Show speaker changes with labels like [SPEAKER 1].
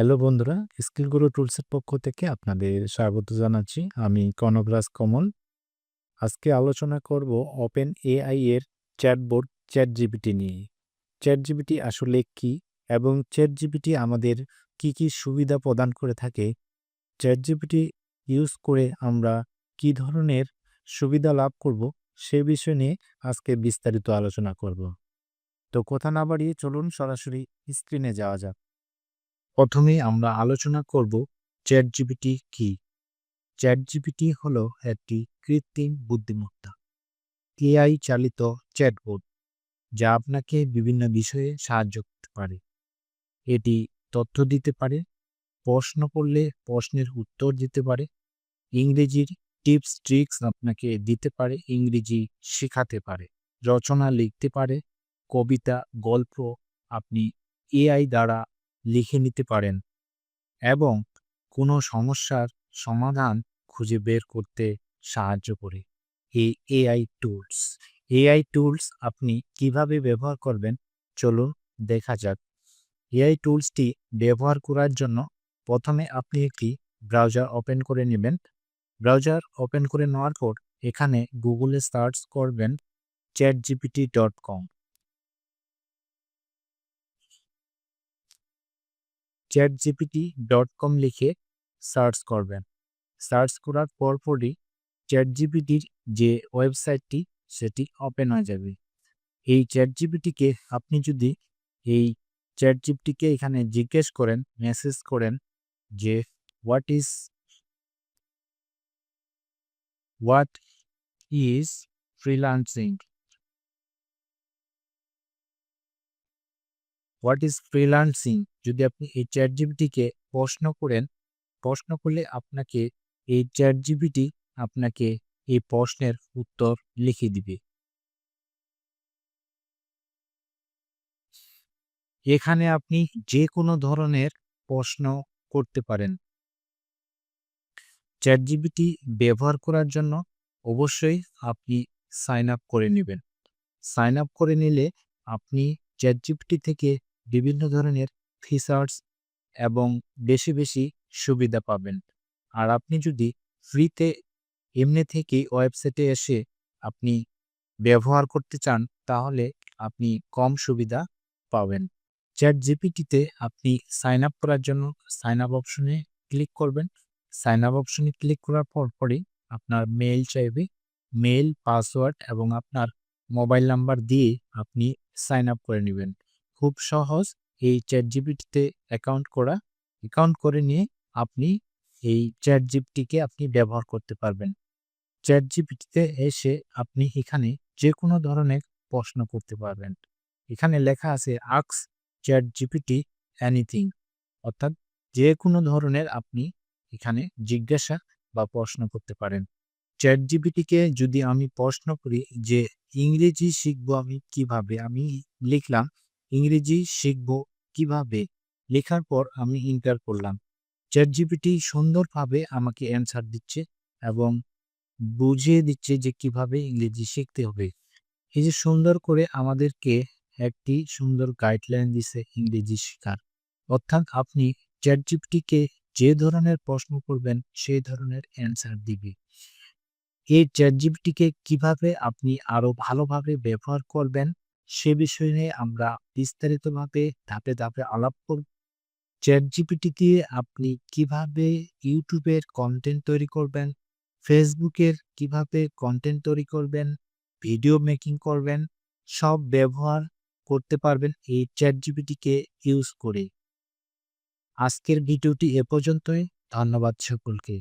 [SPEAKER 1] Hello বন্ধুরা, skill গুরু টুলসের পক্ষ থেকে আপনাদের স্বাগত জানাচ্ছি। আমি কনকরাজ কমল। আজকে আলোচনা করব ওপেন এআই এর চ্যাটবোর্ড চ্যাট জিবিটি নিয়ে। চ্যাট জিবিটি আসলে কি এবং চ্যাট জিবিটি আমাদের কি, কি সুবিধা প্রদান করে থাকে? চ্যাট জিবিটি ইউজ করে আমরা কি ধরনের সুবিধা লাভ করব? সে বিষয় নিয়ে আজকে বিস্তারিত আলোচনা করব। তো কথা না বাড়িয়ে চলুন সরাসরি স্ক্রিনে যাওয়া যাক। প্রথমেই আমরা আলোচনা করব চ্যাটজিপিটি কি? চ্যাট চ্যাটজিপিটি হল একটি কৃত্রিম বুদ্ধিমত্তা। এআই চালিত চ্যাটবট যা আপনাকে বিভিন্ন বিষয়ে সাহায্য করতে পারে। এটি তথ্য দিতে পারে, প্রশ্ন করলে প্রশ্নের উত্তর দিতে পারে, ইংরেজির টিপস ট্রিক্স আপনাকে দিতে পারে, ইংরেজি শেখাতে পারে, রচনা লিখতে পারে, কবিতা, গল্প আপনি এআই দ্বারা লিখে নিতে পারেন এবং কোনো সমস্যার সমাধান খুঁজে বের করতে সাহায্য করে। এই এআই টুলস এআই টুলস আপনি কীভাবে ব্যবহার করবেন? চলুন দেখা যাক। এআই টুলসটি ব্যবহার করার জন্য প্রথমে আপনি একটি ব্রাউজার ওপেন করে নেবেন। ব্রাউজার ওপেন করে নেওয়ার পর এখানে গুগলে সার্চ করবেন chat GPT dot com chat GPT dot com লিখে সার্চ করবেন। সার্চ করার পরপরই চ্যাট জিপিটির যে ওয়েবসাইটটি সেটি ওপেন হয়ে যাবে। এই চ্যাট জিপিটিকে আপনি যদি এই চ্যাট জিপিটিকে এখানে জিজ্ঞেস করেন মেসেজ করেন যে what is what is freelancing what is freelancing যদি আপনি এই চ্যাট জিবিটিকে প্রশ্ন করেন, প্রশ্ন করলে আপনাকে এই চ্যাট জিবিটি আপনাকে এই প্রশ্নের উত্তর লিখে দিবে। এখানে আপনি যে কোনো ধরনের প্রশ্ন করতে পারেন। চ্যাট জিবিটি ব্যবহার করার জন্য অবশ্যই আপনি সাইন আপ করে নেবেন। সাইন আপ করে নিলে আপনি চ্যাট জিপিটি থেকে বিভিন্ন ধরনের ফিচার্স এবং বেশি বেশি সুবিধা পাবেন। আর আপনি যদি ফ্রিতে এমনি থেকেই ওয়েবসাইটে এসে আপনি ব্যবহার করতে চান, তাহলে আপনি কম সুবিধা পাবেন। চ্যাট জিপিটিতে আপনি সাইন আপ করার জন্য সাইন আপ অপশনে ক্লিক করবেন। সাইন আপ অপশনে ক্লিক করার পর পরই আপনার মেইল চাইবে। মেইল পাসওয়ার্ড এবং আপনার মোবাইল নাম্বার দিয়ে আপনি সাইন আপ করে নেবেন। খুব সহজ এই চ্যাট জিপিটিতে অ্যাকাউন্ট করা অ্যাকাউন্ট করে নিয়ে আপনি এই চ্যাট জিপিটিকে আপনি ব্যবহার করতে পারবেন। চ্যাট জিপিটিতে এসে আপনি এখানে যে কোনো ধরনের প্রশ্ন করতে পারবেন। এখানে লেখা আছে আক্স চ্যাট জিপিটি এনিথিং অর্থাৎ যে কোনো ধরনের আপনি এখানে জিজ্ঞাসা বা প্রশ্ন করতে পারেন। চ্যাট জিপিটিকে যদি আমি প্রশ্ন করি যে, ইংরেজি শিখব আমি কীভাবে? আমি লিখলাম, ইংরেজি শিখব কীভাবে লেখার পর আমি ইন্টার করলাম। চ্যাট জিপিটি সুন্দরভাবে আমাকে অ্যান্সার দিচ্ছে এবং বুঝিয়ে দিচ্ছে যে কীভাবে ইংরেজি শিখতে হবে। এই যে সুন্দর করে আমাদেরকে একটি সুন্দর গাইডলাইন দিছে ইংরেজি শেখার। অর্থাৎ আপনি চ্যাট জিপিটিকে যে ধরনের প্রশ্ন করবেন সেই ধরনের অ্যান্সার দিবে। এই চ্যাট জিপিটিকে কীভাবে আপনি আরও ভালোভাবে ব্যবহার করবেন সে বিষয় নিয়ে আমরা বিস্তারিতভাবে ধাপে ধাপে আলাপ করব। চ্যাট জিপিটি দিয়ে আপনি কীভাবে ইউটিউবের কন্টেন্ট তৈরি করবেন ফেসবুকের কীভাবে কন্টেন্ট তৈরি করবেন ভিডিও মেকিং করবেন, সব ব্যবহার করতে পারবেন এই চ্যাট জিপিটিকে ইউজ করে। আজকের ভিডিওটি এ পর্যন্তই, ধন্যবাদ সকলকে।